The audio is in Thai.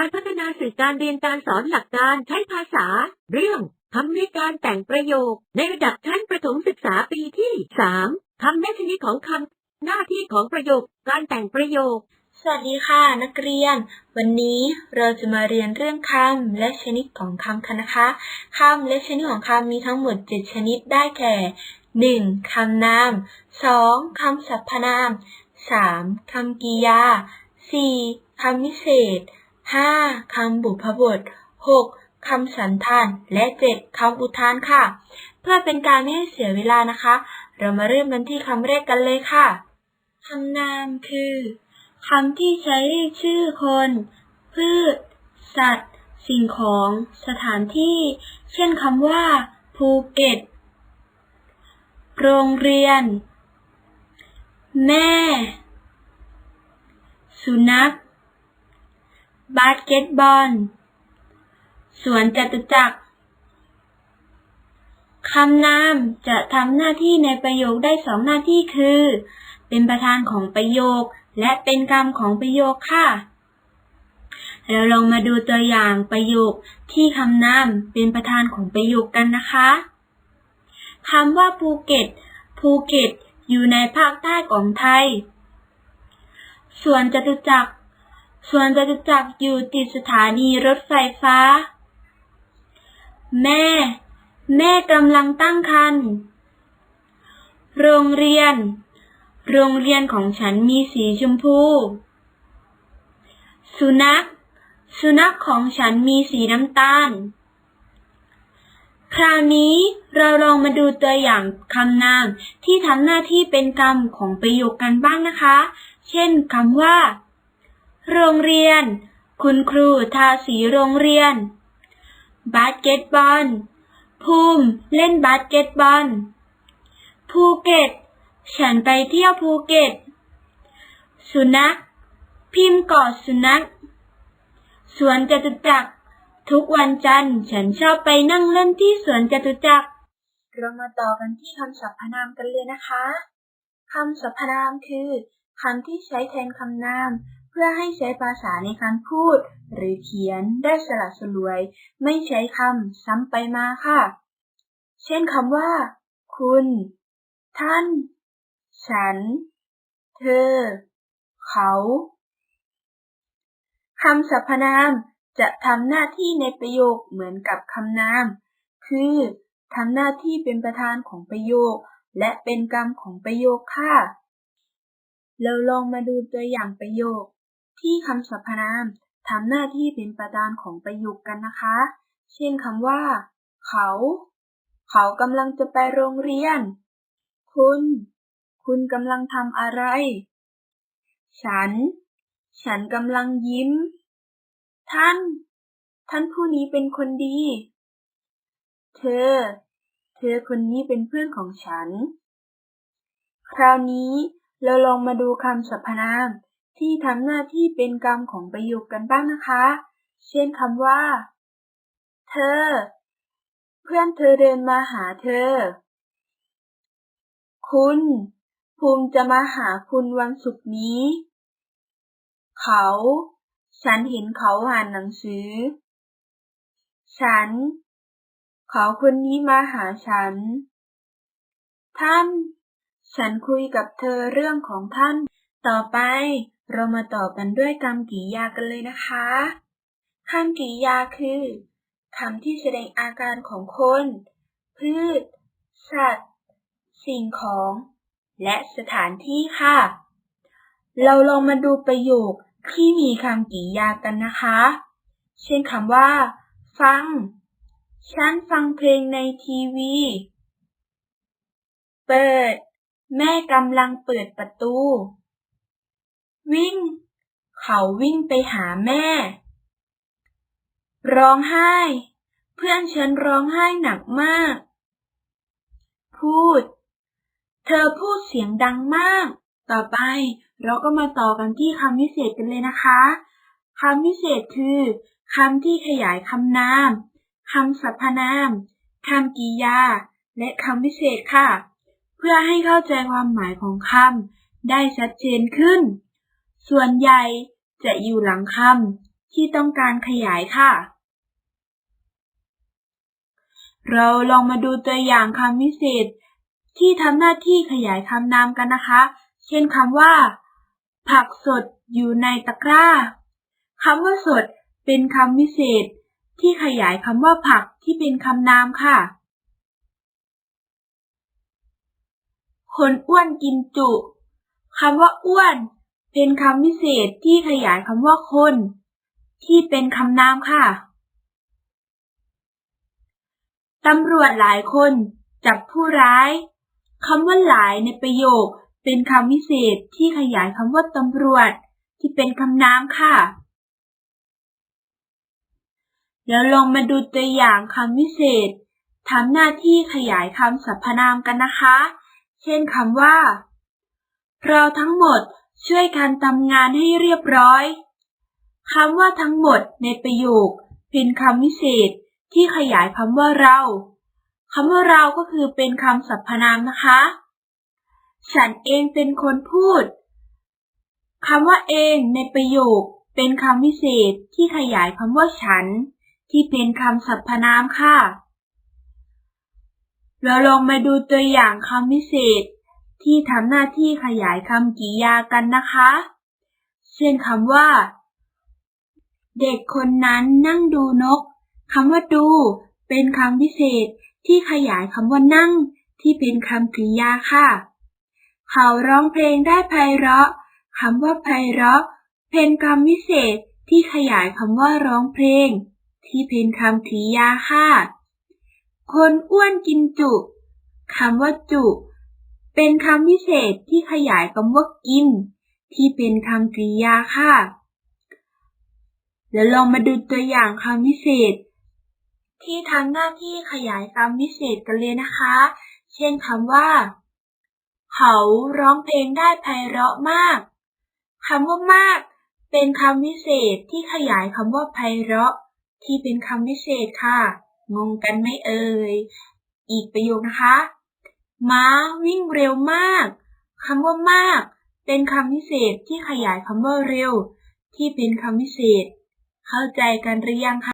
การพัฒนาสื่อการเรียนการสอนหลักการใช้ภาษา เรื่องคำในการแต่งประโยค ในระดับชั้นประถมศึกษาปีที่สามคำและชนิดของคำหน้าที่ของประโยค การแต่งประโยค สวัสดีค่ะ นักเรียน วันนี้เราจะมาเรียนเรื่องคำและชนิดของคำกันนะคะคำและชนิดของคำมีทั้งหมด 7 ชนิดได้แก่ 1. คำนาม 2. คำสรรพนาม 3. คำกริยา 4. คำวิเศษ 5. คำบุพบท 6. คำสันธาน และ 7. คำอุทานค่ะ เพื่อเป็นการไม่ให้เสียเวลานะคะ เรามาเริ่มกันที่คำแรกกันเลยค่ะคำนามคือคำที่ใช้เรียกชื่อคน พืช สัตว์ สิ่งของ สถานที่ เช่นคำว่า ภูเก็ต โรงเรียน แม่ สุนัข บาสเกตบอล สวนจตุจักรคำนามจะทำหน้าที่ในประโยคได้สองหน้าที่คือ เป็นประธานของประโยค และเป็นกรรมของประโยคค่ะ เราลองมาดูตัวอย่างประโยคที่คำนามเป็นประธานของประโยคกันนะคะคำว่าภูเก็ต ภูเก็ต อยู่ในภาคใต้ของไทย ส่วนจตุจักร ส่วนจตุจักรอยู่ติดสถานีรถไฟฟ้า แม่ แม่กำลังตั้งครรภ์โรงเรียน โรงเรียนของฉันมีสีชมพู สุนัข สุนัขของฉันมีสีน้ำตาล คราวนี้เราลองมาดูตัวอย่างคำนามที่ทำหน้าที่เป็นกรรมของประโยคกันบ้างนะคะ เช่นคำว่า โรงเรียน คุณครูทาสีโรงเรียน บาสเกตบอล ภูมิเล่นบาสเกตบอล ภูเก็ต ฉันไปเที่ยวภูเก็ต สุนัข พิมพ์กอดสุนัข สวนจตุจักร ทุกวันจันทร์ฉันชอบไปนั่งเล่นที่สวนจตุจักร เรามาต่อกันที่คำสรรพนามกันเลยนะคะ คำสรรพนามคือคำที่ใช้แทนคำนาม พื่อให้ใช้ภาษาในการพูด หรือเขียนได้สละสลวย ไม่ใช้คำซ้ำไปมาค่ะ เช่นคำว่า คุณ ท่าน ฉัน เธอ เขาคำสรรพนามจะทำหน้าที่ในประโยคเหมือนกับคำนาม คือทำหน้าที่เป็นประธานของประโยค และเป็นกรรมของประโยคค่ะ เราลองมาดูตัวอย่างประโยค ที่คำสรรพนามทำหน้าที่เป็นประธานของประโยคกันนะคะ เช่นคำว่า เขา เขากำลังจะไปโรงเรียน คุณ คุณกำลังทำอะไร ฉัน ฉันกำลังยิ้ม ท่าน ท่านผู้นี้เป็นคนดี เธอ เธอคนนี้เป็นเพื่อนของฉัน คราวนี้เราลองมาดูคำสรรพนาม ที่ทำหน้าที่เป็นกรรมของประโยคกันบ้างนะคะ เช่นคำว่า เธอ เพื่อนเธอเดินมาหาเธอ คุณ ภูมิจะมาหาคุณวันศุกร์นี้ เขา ฉันเห็นเขาอ่านหนังสือ ฉัน เขาคนนี้มาหาฉัน ท่าน ฉันคุยกับเธอเรื่องของท่านต่อไป เรามาต่อกันด้วยกรรมกริยากันเลยนะคะคำกริยาคือคำที่แสดงอาการของคน พืช สัตว์ สิ่งของ และสถานที่ค่ะ เราลองมาดูประโยคที่มีคำกริยากันนะคะ เช่นคำว่า ฟัง ฉันฟังเพลงในทีวี เปิด แม่กำลังเปิดประตู วิ่ง เขาวิ่งไปหาแม่ ร้องไห้ เพื่อนฉันร้องไห้หนักมาก พูด เธอพูดเสียงดังมาก ต่อไปเราก็มาต่อกันที่คำวิเศษกันเลยนะคะคำวิเศษคือคำที่ขยายคำนามคำสรรพนามคำกริยา และคำวิเศษค่ะ เพื่อให้เข้าใจความหมายของคำได้ชัดเจนขึ้น ส่วนใหญ่จะอยู่หลังคำที่ต้องการขยายค่ะ เราลองมาดูตัวอย่างคำวิเศษ ที่ทำหน้าที่ขยายคำนามกันนะคะ เช่นคำว่า ผักสดอยู่ในตะกร้าคำว่าสดเป็นคำวิเศษ ที่ขยายคำว่าผักที่เป็นคำนามค่ะ คนอ้วนกินจุคำว่าอ้วน เป็นคำวิเศษที่ขยายคำว่าคน ที่เป็นคำนามค่ะ ตำรวจหลายคนจับผู้ร้ายคำว่าหลายในประโยค เป็นคำวิเศษที่ขยายคำว่าตำรวจ ที่เป็นคำนามค่ะแล้วลองมาดูตัวอย่างคำวิเศษทำหน้าที่ขยายคำสรรพนามกันนะคะ เช่นคำว่า เราทั้งหมด ช่วยกันทำงานให้เรียบร้อยคำว่าทั้งหมดในประโยค เป็นคำวิเศษที่ขยายคำว่าเราคำว่าเราก็คือเป็นคำสรรพนามนะคะ ฉันเองเป็นคนพูดคำว่าเองในประโยค เป็นคำวิเศษที่ขยายคำว่าฉัน ที่เป็นคำสรรพนามค่ะ เราลองมาดูตัวอย่างคำวิเศษ ที่ทำหน้าที่ขยายคำกริยากันนะคะ เช่นคำว่า เด็กคนนั้นนั่งดูนกคำว่าดู เป็นคำวิเศษที่ขยายคำว่านั่ง ที่เป็นคำกริยาค่ะ เขาร้องเพลงได้ไพเราะคำว่าไพเราะ เป็นคำวิเศษที่ขยายคำว่าร้องเพลง ที่เป็นคำกริยาค่ะ คนอ้วนกินจุคำว่าจุ เป็นคำวิเศษที่ขยายคำว่ากิน ที่เป็นคำกริยาค่ะ แล้วลองมาดูตัวอย่างคำวิเศษ ที่ทำหน้าที่ขยายคำวิเศษกันเลยนะคะ เช่นคำว่า เขาร้องเพลงได้ไพเราะมากคำว่ามาก เป็นคำวิเศษที่ขยายคำว่าไพเราะ ที่เป็นคำวิเศษค่ะ งงกันไหมเอ่ย อีกประโยคนะคะ ม้าวิ่งเร็วมาก คำว่ามาก เป็นคำพิเศษที่ขยายคำว่าเร็ว ที่เป็นคำวิเศษ เข้าใจกันหรือยังคะ